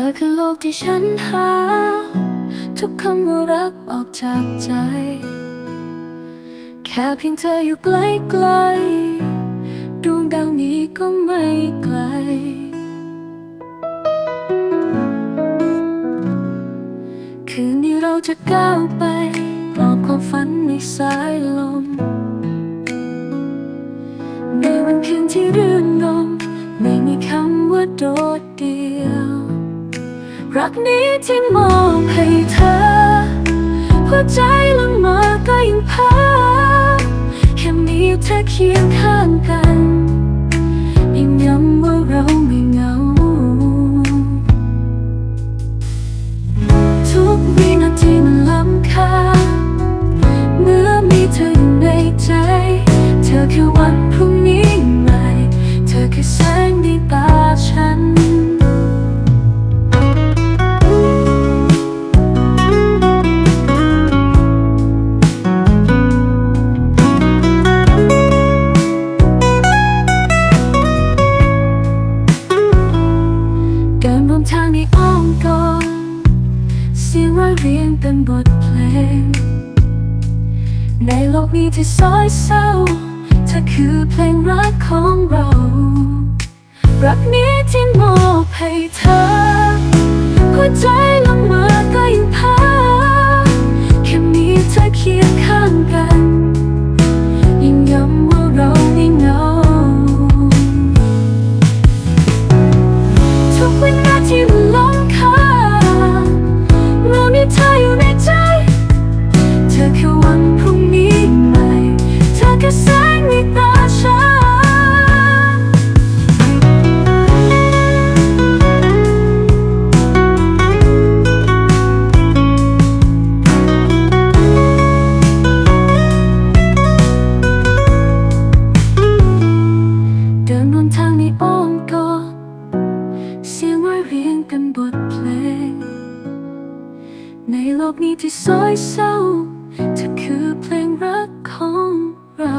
อคือโลกที่ฉันหา ทุกคำว่ารักออกจากใจ แค่เพียงเธออยู่ใกล้ๆดวงดาวนี้ก็ไม่ไกล คืนนี้เราจะก้าวไปปลอบความฝันในสายลม ในวันคืนที่รื่นรมไม่มีคำว่าโดดเดี่ยว รักนี้ที่มอบให้เธอ หัวใจละเมอก็ยังพาแค่มีเธอเคียงข้างกันยิ่งย้ำว่าเราไม่เหงา ทุกวินาทีมันล้ำค่าเมื่อมีเธออยู่ในใจ เธอคือวันพรุ่งนี้ใหม่ เธอคือแสงในตา ในอ้อมกอดเสียงร้อยเรียงเป็นบทเพลง ในโลกนี้ที่ซอยเศร้าเธอคือเพลงรักของเรา รักนี้ที่มอบให้เธอหัวใจ เป็นบทเพลง ในโลกนี้ที่ซอยเศร้าเธอคือเพลงรักของเรา